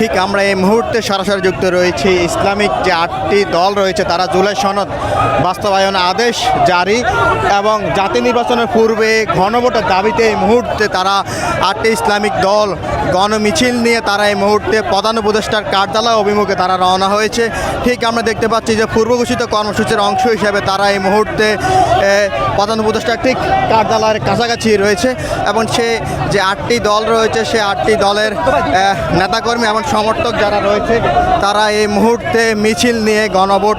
ঠিক আমরা এই মুহূর্তে সরাসরি যুক্ত রয়েছি। ইসলামিক যে আটটি দল রয়েছে, তারা জুলাই সনদ বাস্তবায়ন আদেশ জারি এবং জাতি নির্বাচনের পূর্বে ঘনভোটের দাবিতে এই মুহূর্তে তারা আটটি ইসলামিক দল গণমিছিল নিয়ে তারা এই মুহূর্তে প্রধান উপদেষ্টার কার্যালয় অভিমুখে তারা রওনা হয়েছে। ঠিক আমরা দেখতে পাচ্ছি যে পূর্ব ঘোষিত কর্মসূচির অংশ হিসেবে তারা এই মুহূর্তে প্রধান উপদেষ্টার ঠিক কার্যালয়ের কাছাকাছি রয়েছে এবং সে যে আটটি দল রয়েছে, সে আটটি দলের নেতাকর্মী এবং সমর্থক যারা রয়েছে, তারা এই মুহূর্তে মিছিল নিয়ে গণভোট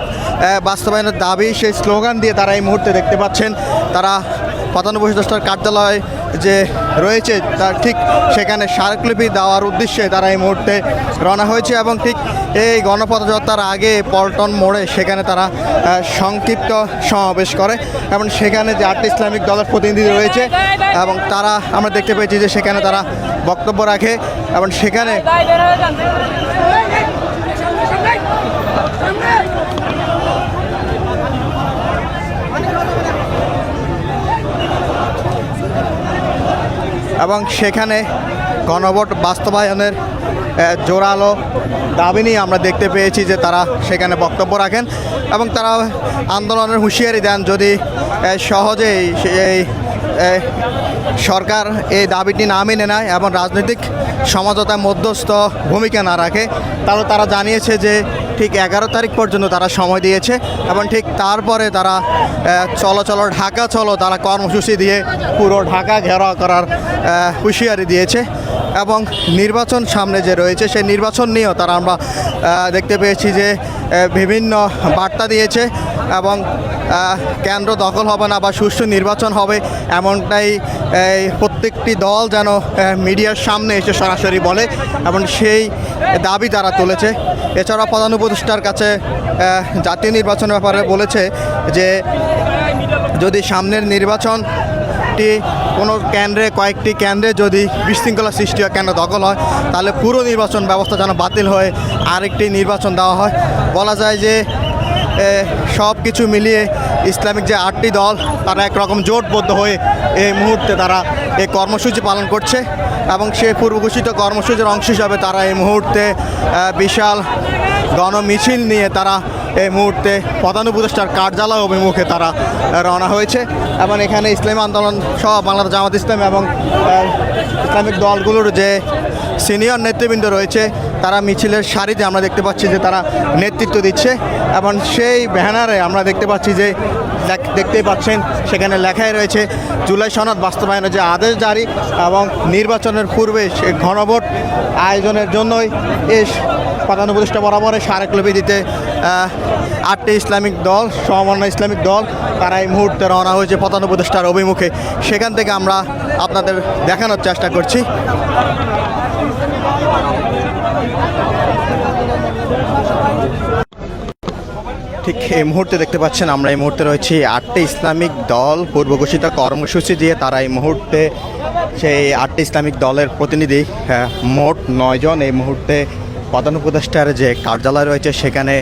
বাস্তবায়নের দাবি, সেই স্লোগান দিয়ে তারা এই মুহূর্তে দেখতে পাচ্ছেন। তারা দশটার কার্যালয় যে রয়েছে তার ঠিক সেখানে স্মারকলিপি দেওয়ার উদ্দেশ্যে তারা এই মুহূর্তে রওনা হয়েছে এবং ঠিক এই গণপদযাত্রার আগে পল্টন মোড়ে সেখানে তারা সংক্ষিপ্ত সমাবেশ করে এবং সেখানে যে আটটি ইসলামিক দলের প্রতিনিধি রয়েছে এবং তারা আমরা দেখতে পেয়েছি যে সেখানে তারা বক্তব্য রাখে এবং সেখানে এবং সেখানে গণভোট বাস্তবায়নের জোরালো দাবি নিয়ে আমরা দেখতে পেয়েছি যে তারা সেখানে বক্তব্য রাখেন এবং তারা আন্দোলনের হুঁশিয়ারি দেন যদি সহজেই এই সরকার এই দাবিটি না মেনে নেয় এবং রাজনৈতিক সমঝোতায় মধ্যস্থ ভূমিকা না রাখে, তাহলে তারা জানিয়েছে যে ঠিক এগারো তারিখ পর্যন্ত তারা সময় দিয়েছে এবং ঠিক তারপরে তারা চলো চলো ঢাকা চলো তারা কর্মসূচি দিয়ে পুরো ঢাকা ঘেরাও করার হুঁশিয়ারি দিয়েছে এবং নির্বাচন সামনে যে রয়েছে সেই নির্বাচন নিয়েও তারা আমরা দেখতে পেয়েছি যে বিভিন্ন বার্তা দিয়েছে। এবং কেন্দ্র দখল হবে না বা সুষ্ঠু নির্বাচন হবে এমনটাই প্রত্যেকটি দল যেন মিডিয়ার সামনে এসে সরাসরি বলে এবং সেই দাবি তারা তুলেছে। এছাড়া প্রধান উপদেষ্টার কাছে জাতীয় নির্বাচনের ব্যাপারে বলেছে যে, যদি সামনের নির্বাচনটি কোনো কেন্দ্রে, কয়েকটি কেন্দ্রে যদি বিশৃঙ্খলা সৃষ্টি হয়, কেন্দ্র দখল হয়, তাহলে পুরো নির্বাচন ব্যবস্থা যেন বাতিল হয়ে আরেকটি নির্বাচন দেওয়া হয়। বলা যায় যে সব কিছু মিলিয়ে ইসলামিক যে আটটি দল, তারা একরকম জোটবদ্ধ হয়ে এই মুহূর্তে তারা এই কর্মসূচি পালন করছে এবং সে পূর্ব ঘোষিত কর্মসূচির অংশ হিসাবে তারা এই মুহূর্তে বিশাল গণমিছিল নিয়ে তারা এই মুহূর্তে প্রধান উপদেষ্টার কার্যালয় অভিমুখে তারা রওনা হয়েছে এবং এখানে ইসলামী আন্দোলন সহ বাংলাদেশ জামাত ইসলাম এবং ইসলামিক দলগুলোর যে সিনিয়র নেতৃবৃন্দ রয়েছে, তারা মিছিলের সারিতে আমরা দেখতে পাচ্ছি যে তারা নেতৃত্ব দিচ্ছে এবং সেই ব্যানারে আমরা দেখতে পাচ্ছি যে দেখতেই পাচ্ছেন, সেখানে লেখাই রয়েছে, জুলাই সনদ বাস্তবায়নের যে আদেশ জারি এবং নির্বাচনের পূর্বে সে ঘনভোট আয়োজনের জন্যই এই প্রধান উপদেষ্টা বরাবর স্মারকলিপি দিতে আটটি ইসলামিক দল সমন্বয় ইসলামিক দল, তারা এই মুহূর্তে রওনা হয়েছে প্রধান উপদেষ্টার অভিমুখে। সেখান থেকে আমরা আপনাদের দেখানোর চেষ্টা করছি। ঠিক এই মুহূর্তে দেখতে পাচ্ছেন আমরা এই মুহূর্তে রয়েছি আটটি ইসলামিক দল পূর্ব ঘোষিত কর্মসূচি দিয়ে। তারা এই মুহূর্তে সেই আটটি ইসলামিক দলের প্রতিনিধি হ্যাঁ, মোট নয়জন এই মুহূর্তে প্রধান উপদেষ্টার যে কার্যালয় রয়েছে সেখানে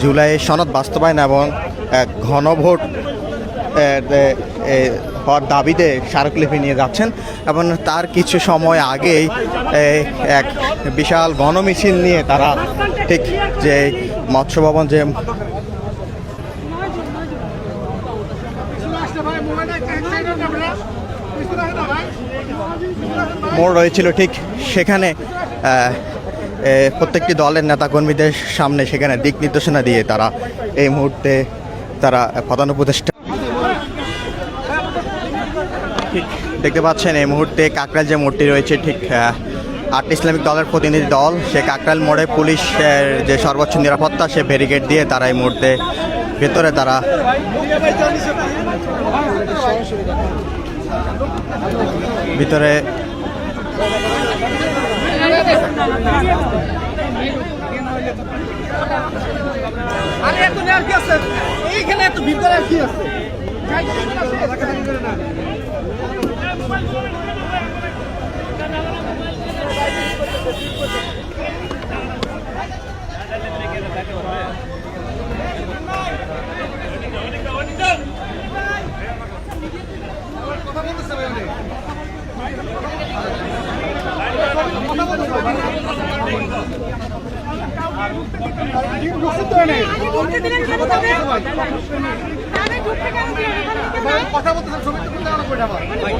জুলাই সনদ বাস্তবায়ন এবং ঘনভোট হওয়ার দাবিতে স্মারকলিপি নিয়ে যাচ্ছেন এবং তার কিছু সময় আগেই এক বিশাল গণমিছিল নিয়ে তারা ঠিক যে মৎস্য ভবন যে মোড় রয়েছিল ঠিক সেখানে প্রত্যেকটি দলের নেতাকর্মীদের সামনে সেখানে দিক নির্দেশনা দিয়ে তারা এই মুহূর্তে তারা প্রধান উপদেষ্টা দেখতে পাচ্ছেন এই মুহূর্তে কাকরাল যে মোড়টি রয়েছে, ঠিক আট ইসলামিক দলের প্রতিনিধি দল, সে কাকরাল মোড়ে পুলিশের যে সর্বোচ্চ নিরাপত্তা, সে ব্যারিকেড দিয়ে তারা এই মুহূর্তে ভেতরে তারা ভিতরে এইখানে এত করার কি আছে কথা বলতেছে ভাই অনেক। কথা বলতেছে। ঢুকতে দিলেন কেন তবে? আরে ঢুকতে কেন দিলেন? এখানে ঢুকতে দেন। কথা বলতেছেন ছবি তুলতে আমার কথা বলতেছেন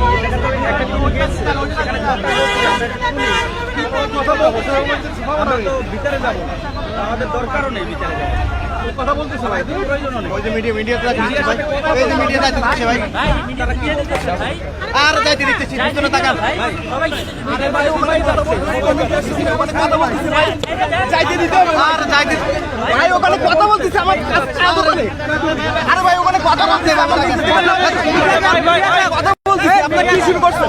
আর যাইতে দিতেছি আর যাইতে ভাই, ওখানে কথা বলতেছে আমার আরে ভাই ওখানে কথা বলতেছে আপনারা কি শুরু করছেন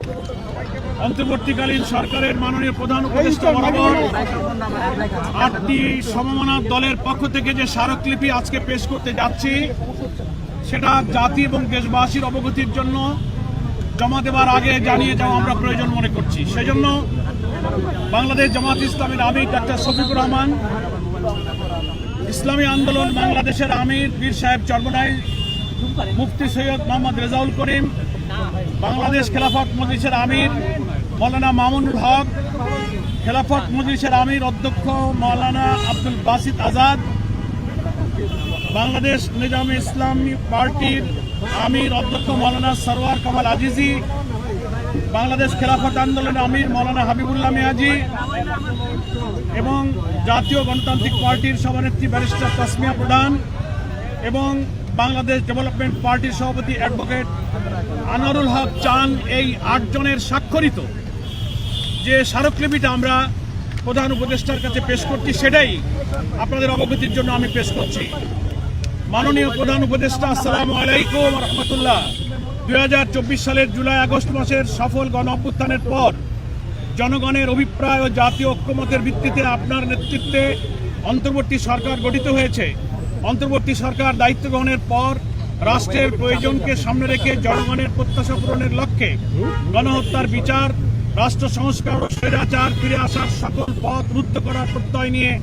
অন্তর্বর্তীকালীন সরকারের মাননীয় প্রধান উপদেষ্টা বরাবর আটটি সমমনা দলের পক্ষ থেকে যে স্মারকলিপি আজকে পেশ করতে যাচ্ছি, সেটা জাতি এবং দেশবাসীর অবগতির জন্য জমা দেওয়ার আগে জানিয়ে যাওয়া আমরা প্রয়োজন মনে করছি। সেজন্য বাংলাদেশ জামাত ইসলামের আমির ডাক্তার শফিকুর রহমান, ইসলামী আন্দোলন বাংলাদেশের আমির বীর সাহেব চর্মনাই মুফতি সৈয়দ মোহাম্মদ রেজাউল করিম বাংলাদেশ খেলাফত মজলিসের আমির মৌলানা মামুনুল হক, খেলাফত মজলিসের আমির অধ্যক্ষ মৌলানা আব্দুল বাসিদ আজাদ, বাংলাদেশ নিজাম ইসলামী পার্টির আমির অধ্যক্ষ মৌলানা সরওয়ার কামাল আজিজি, বাংলাদেশ খেলাফত আন্দোলনের আমির মৌলানা হাবিবুল্লাহ মিয়াজি এবং জাতীয় গণতান্ত্রিক পার্টির সভানেত্রী ব্যারিস্টার তাসমিয়া প্রধান এবং বাংলাদেশ ডেভেলপমেন্ট পার্টির সভাপতি অ্যাডভোকেট আনোয়ারুল হক চান এই আটজনের স্বাক্ষরিত যে স্মারকলিপিটা আমরা প্রধান উপদেষ্টার কাছে পেশ করছি, সেটাই আপনাদের অবগতির জন্য আমি পেশ করছি। মাননীয় প্রধান উপদেষ্টা, আসসালামু আলাইকুম রহমতুল্লাহ। দুই সালের জুলাই, আগস্ট মাসের সফল গণ অভ্যুত্থানের পর জনগণের অভিপ্রায় ও জাতীয় ঐক্যমতের ভিত্তিতে আপনার নেতৃত্বে অন্তর্বর্তী সরকার গঠিত হয়েছে। অন্তর্বর্তী সরকার দায়িত্ব গ্রহণের পর রাষ্ট্রের প্রয়োজনকে সামনে রেখে জনগণের প্রত্যাশা পূরণের লক্ষ্যে গণহত্যার বিচার, রাষ্ট্র সংস্কার ও স্বৈরাচার ফিরে আসার সকল পথ রুদ্ধ করার প্রত্যয় নিয়ে